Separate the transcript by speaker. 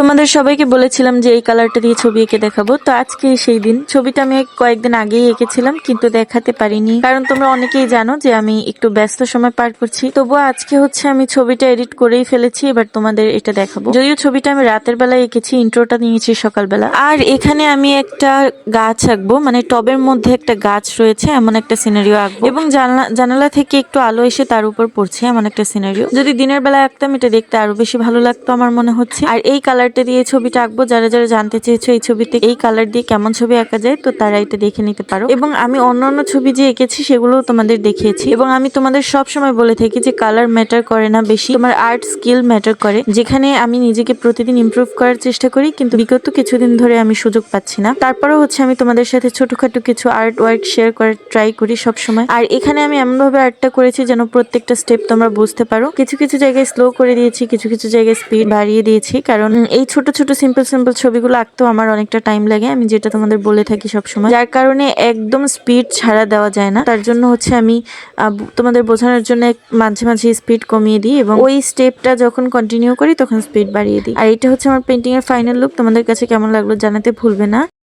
Speaker 1: তোমাদের সবাইকে বলেছিলাম যে এই কালারটা দিয়ে ছবি এঁকে দেখাবো। তো আজকে সেই দিন। ছবিটা আমি কয়েকদিন আগেই এঁকেছিলাম, কিন্তু দেখাতে পারিনি। কারণ তোমরা অনেকেই জানো যে আমি একটু ব্যস্ত সময় পার করছি। তবুও আজকে হচ্ছে আমি ছবিটা এডিট করেই ফেলেছি, এবার তোমাদের এটা দেখাবো। যদিও ছবিটা আমি রাতের বেলায় এঁকেছি ইন্ট্রোটা নিয়েছি সকালবেলা। আর এখানে আমি একটা গাছ আঁকবো মানে টবের মধ্যে একটা গাছ রয়েছে, এমন একটা সিনারিও আঁকবো। এবং জানলা থেকে একটু আলো এসে তার উপর পড়ছে, এমন একটা সিনারিও যদি দিনের বেলা আঁকতাম, এটা দেখতে আরও বেশি ভালো লাগতো আমার মনে হচ্ছে। আর এই কালারটা দিয়ে ছবিটা আঁকবো। যারা যারা জানতে চেয়েছো এই ছবিতে এই কালার দিয়ে কেমন ছবি আঁকা যায়, তো তারা এটা দেখে নিতে পারো। এবং আমি অন্যান্য ছবি যে এঁকেছি সেগুলো তোমাদের দেখিয়েছি। এবং আমি তোমাদের সব সময় বলে থাকি যে কালার ম্যাটার করে না বেশি। তোমার আর্ট স্কিল ম্যাটার করে। যেখানে আমি নিজেকে প্রতিদিন ইমপ্রুভ করার চেষ্টা করি, কিন্তু বিগত কিছুদিন ধরে আমি সুযোগ পাচ্ছি না। তারপরেও হচ্ছে আমি তোমাদের সাথে ছোটখাটো কিছু আর্ট ওয়ার্ক শেয়ার করার ট্রাই করি সব সময় আর এখানে আমি এমন ভাবে আর্টটা করেছি যেন প্রত্যেকটা স্টেপ তোমরা বুঝতে পারো। কিছু কিছু জায়গায় স্লো করে দিয়েছি, কিছু কিছু জায়গায় স্পিড বাড়িয়ে দিয়েছি। কারণ এই ছোট ছোট সিম্পল সিম্পল ছবিগুলো আঁকতেও আমার অনেকটা টাইম লাগে। আমি যেটা তোমাদের বলে থাকি সব সময় যার কারণে একদম স্পিড ছাড়া দেওয়া যায় না। তার জন্য হচ্ছে আমি তোমাদের বোঝানোর জন্য মাঝে মাঝে স্পিড কমিয়ে দিই এবং ওই স্টেপটা যখন কন্টিনিউ করি তখন স্পিড বাড়িয়ে দিই। আর এটা হচ্ছে আমার পেন্টিং এর ফাইনাল লুক তোমাদের কাছে কেমন লাগল জানাতে ভুলবে না।